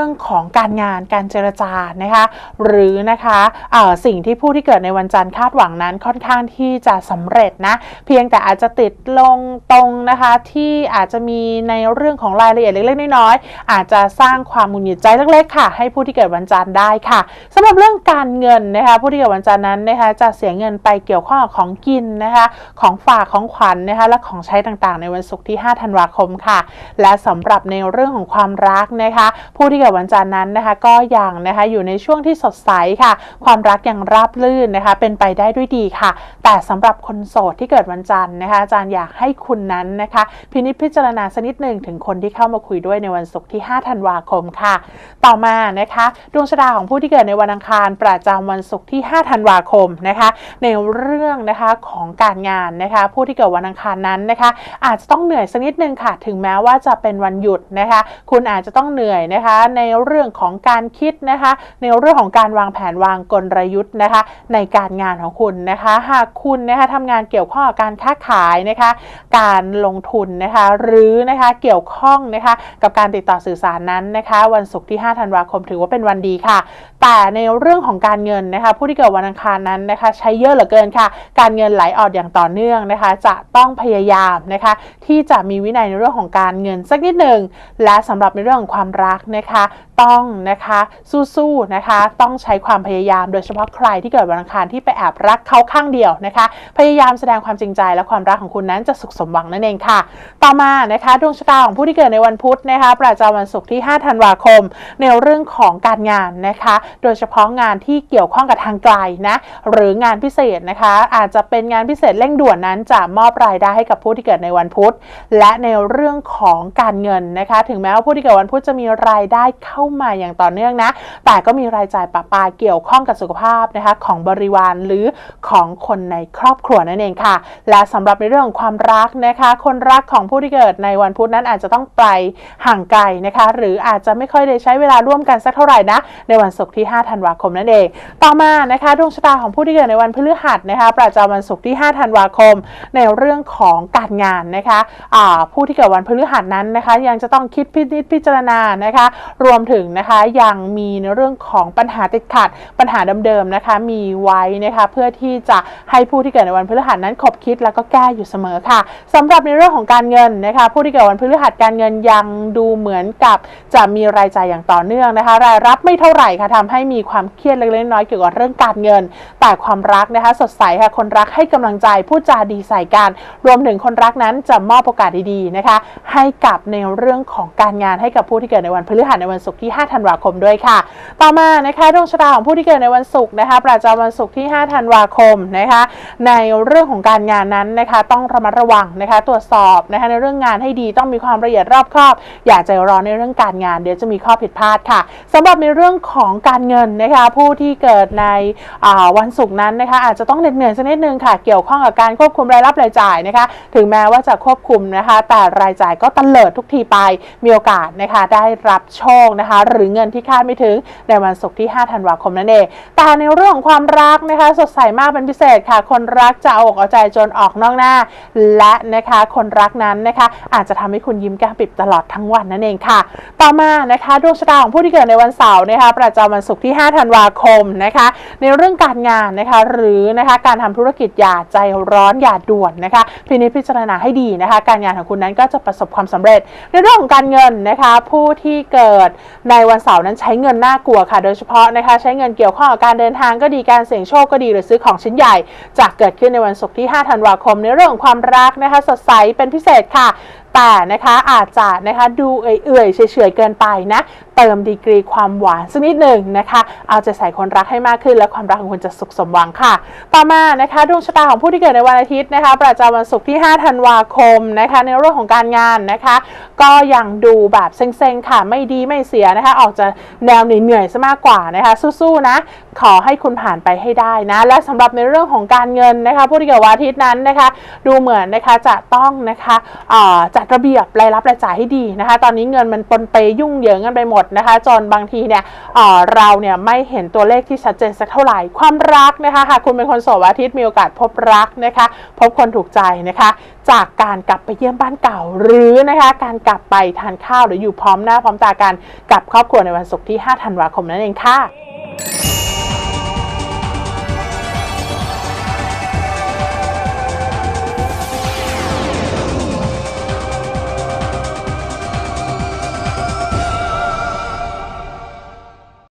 ื่องของการงานการเจรจานะคะ หรือนะคะสิ่งที่ผู้ที่เกิดในวันจันทร์คาดหวังนั้นค่อนข้างที่จะสำเร็จนะ เพียงแต่อาจจะติดลงตรงนะคะที่อาจจะมีในเรื่องของรายละเอียดเล็กๆน้อยๆอาจจะสร้างความหงุดหงิดใจเล็กๆค่ะ ให้ผู้ที่เกิดวันจันทร์ได้ค่ะสำหรับเรื่องการเงินนะคะผู้ที่เกิดวันจันทร์นั้นนะคะจะเสียเงินไปเกี่ยวข้องกับของกินนะคะของฝากของขวัญนนะคะและของใช้ต่างๆ ในวันศุกร์ที่ 5 ธันวาคมค่ะ และสำหรับในเรื่องของความรักนะคะ ผู้ที่เกิดวันจันทร์นั้นนะคะ ก็ยังนะคะอยู่ในช่วงที่สดใสค่ะ ความรักยังราบรื่นนะคะ เป็นไปได้ด้วยดีค่ะ แต่สำหรับคนโสดที่เกิดวันจันทร์นะคะอาจารย์อยากให้คุณนั้นนะคะ พินิจพิจารณาสักนิดหนึ่งถึงคนที่เข้ามาคุยด้วยในวันศุกร์ที่ 5 ธันวาคมค่ะ ต่อมานะคะดวงชะตาของผู้ที่เกิดในวันอังคารประจำวันศุกร์ที่ 5 ธันวาคมนะคะ ในเรื่องนะคะของการงานนะคะ ผู้ที่เกิดวันอังคารนั้นนะคะ อาจจะต้องเหนื่อยสักนิดนึงค่ะ ถึงแม้ว่าจะเป็นวันหยุดนะคะ คุณอาจจะต้องเหนื่อยนะคะในในเรื่องของการคิดนะคะ ในเรื่องของการวางแผนวางกลยุทธ์นะคะ ในการงานของคุณนะคะ หากคุณนะคะทำงานเกี่ยวข้องกับการค้าขายนะคะ การลงทุนนะคะ หรือนะคะเกี่ยวข้องนะคะ กับการติดต่อสื่อสารนั้นนะคะ วันศุกร์ที่ 5 ธันวาคมถือว่าเป็นวันดีค่ะ แต่ในเรื่องของการเงินนะคะผู้ที่เกิดวันอังคารนั้นนะคะใช้เยอะเหลือเกินค่ะ การเงินไหลออกอย่างต่อเนื่องนะคะ จะต้องพยายามนะคะที่จะมีวินัยในเรื่องของการเงินสักนิดหนึ่งและสำหรับในเรื่องของความรักนะคะ ต้องนะคะสู้ๆนะคะ ต้องใช้ความพยายาม โดยเฉพาะใครที่เกิดวันอังคารที่ไปแอบรักเขาข้างเดียวนะคะ พยายามแสดงความจริงใจและความรักของคุณนั้นจะสุขสมหวังนั่นเองค่ะ ต่อมานะคะดวงชะตาของผู้ที่เกิดในวันพุธนะคะ ประจำวันศุกร์ที่ 5 ธันวาคม ในเรื่องของการงานนะคะ โดยเฉพาะงานที่เกี่ยวข้องกับทางไกลนะหรืองานพิเศษนะคะ อาจจะเป็นงานพิเศษเร่งด่วนนั้นจะมอบรายได้ให้กับผู้ที่เกิดในวันพุธ และในเรื่องของการเงินนะคะ ถึงแม้ว่าผู้ที่เกิดวันพุธจะมีรายได้เข้ามาอย่างต่อเนื่องนะ แต่ก็มีรายจ่ายปะปาเกี่ยวข้องกับสุขภาพนะคะของบริวารหรือของคนในครอบครัวนั่นเองค่ะ และสำหรับในเรื่องของความรักนะคะ คนรักของผู้ที่เกิดในวันพุธนั้นอาจจะต้องไปห่างไกลนะคะ หรืออาจจะไม่ค่อยได้ใช้เวลาร่วมกันสักเท่าไหร่นะ ในวันศุกร์ที่ 5 ธันวาคมนั่นเอง ต่อมานะคะดวงชะตาของผู้ที่เกิดในวันพฤหัสนะคะ ประจำวันศุกร์ที่ 5 ธันวาคม ในเรื่องของการงานนะคะผู้ที่เกิดวันพฤหัสนั้นนะคะ ยังจะต้องคิดพิจิตพิจารณานะคะ รวมถึงนะคะยังมีในเรื่องของปัญหาติดขัด ปัญหาเดิมๆนะคะมีไว้นะคะเพื่อที่จะให้ผู้ที่เกิดในวันพฤหัสนั้นขบคิดแล้วก็แก้อยู่เสมอค่ะสำหรับในเรื่องของการเงินนะคะผู้ที่เกิดวันพฤหัสการเงินยังดูเหมือนกับจะมีรายจ่ายอย่างต่อเนื่องนะคะรายรับไม่เท่าไหร่ค่ะทำให้มีความเครียดเล็กๆน้อยๆเกี่ยวกับเรื่องการเงิน แต่ความรักนะคะสดใสค่ะคนรักให้กำลังใจพูดจาดีใส่กัน รวมถึงคนรักนั้นจะมอบโอกาสดีๆนะคะให้กับในเรื่องของการงานให้กับผู้ที่เกิดในวันพฤหัสในวันศุกร์ที่5 ธันวาคมด้วยค่ะ ต่อมานะคะดวงชะตาของผู้ที่เกิดในวันศุกร์นะคะ ประจำวันศุกร์ที่ 5 ธันวาคมนะคะ ในเรื่องของการงานนั้นนะคะ ต้องระมัดระวังนะคะ ตรวจสอบนะคะในเรื่องงานให้ดีต้องมีความละเอียดรอบคอบ อย่าใจร้อนในเรื่องการงาน เดี๋ยวจะมีข้อผิดพลาดค่ะสำหรับในเรื่องของการเงินนะคะ ผู้ที่เกิดในวันศุกร์นั้นนะคะ อาจจะต้องเหน็ดเหนื่อยสักนิดนึงค่ะ เกี่ยวข้องกับการควบคุมรายรับรายจ่ายนะคะ ถึงแม้ว่าจะควบคุมนะคะ แต่รายจ่ายก็ตะเลิดทุกทีไปมีโอกาสนะคะได้รับโชคนะคะหรือเงินที่คาดไม่ถึงในวันศุกร์ที่ 5 ธันวาคมนั่นเอง แต่ในเรื่องของความรักนะคะ สดใสมากเป็นพิเศษค่ะ คนรักจะเอาอกเอาใจจนออกนอกหน้า และนะคะคนรักนั้นนะคะ อาจจะทำให้คุณยิ้มแก้มปิบตลอดทั้งวันนั่นเองค่ะ ต่อมานะคะดวงชะตาของผู้ที่เกิดในวันเสาร์นะคะ ประจำวันศุกร์ที่ 5 ธันวาคมนะคะ ในเรื่องการงานนะคะ หรือนะคะการทำธุรกิจอย่าใจร้อนอย่าด่วนนะคะพินิจพิจารณาให้ดีนะคะ การงานของคุณนั้นก็จะประสบความสำเร็จ ในเรื่องของการเงินนะคะ ผู้ที่เกิดในวันเสาร์นั้นใช้เงินน่ากลัวค่ะ โดยเฉพาะนะคะใช้เงินเกี่ยวข้องกับการเดินทางก็ดีการเสี่ยงโชคก็ดีหรือซื้อของชิ้นใหญ่จะเกิดขึ้นในวันศุกร์ที่ 5 ธันวาคม ในเรื่องของความรักนะคะสดใสเป็นพิเศษค่ะ แต่นะคะอาจจะนะคะดูเอื่อยๆเฉยๆเกินไปนะเติมดีกรีความหวานสักนิดหนึ่งนะคะ เอาใจใส่คนรักให้มากขึ้น และความรักของคุณจะสุขสมหวังค่ะ ต่อมานะคะดวงชะตาของผู้ที่เกิดในวันอาทิตย์นะคะ ประจำวันศุกร์ที่ 5 ธันวาคมนะคะ ในเรื่องของการงานนะคะ ก็ยังดูแบบเซ็งๆค่ะไม่ดีไม่เสียนะคะ ออกจะแนวเหนื่อยๆซะมากกว่านะคะ สู้ๆนะ ขอให้คุณผ่านไปให้ได้นะ และสำหรับในเรื่องของการเงินนะคะ ผู้ที่เกิดวันอาทิตย์นั้นนะคะ ดูเหมือนนะคะจะต้องนะคะจัดระเบียบรายรับรายจ่ายให้ดีนะคะ ตอนนี้เงินมันปนเปยุ่งเหยิงกันไปหมดนะคะ จนบางทีเนี่ยเราเนี่ยไม่เห็นตัวเลขที่ชัดเจนสักเท่าไหร่ ความรักนะคะหากคุณเป็นคนโสดอาทิตย์มีโอกาสพบรักนะคะ พบคนถูกใจนะคะ จากการกลับไปเยี่ยมบ้านเก่า หรือนะคะการกลับไปทานข้าวหรืออยู่พร้อมหน้าพร้อมตากันกับครอบครัวในวันศุกร์ที่ 5 ธันวาคมนั่นเองค่ะ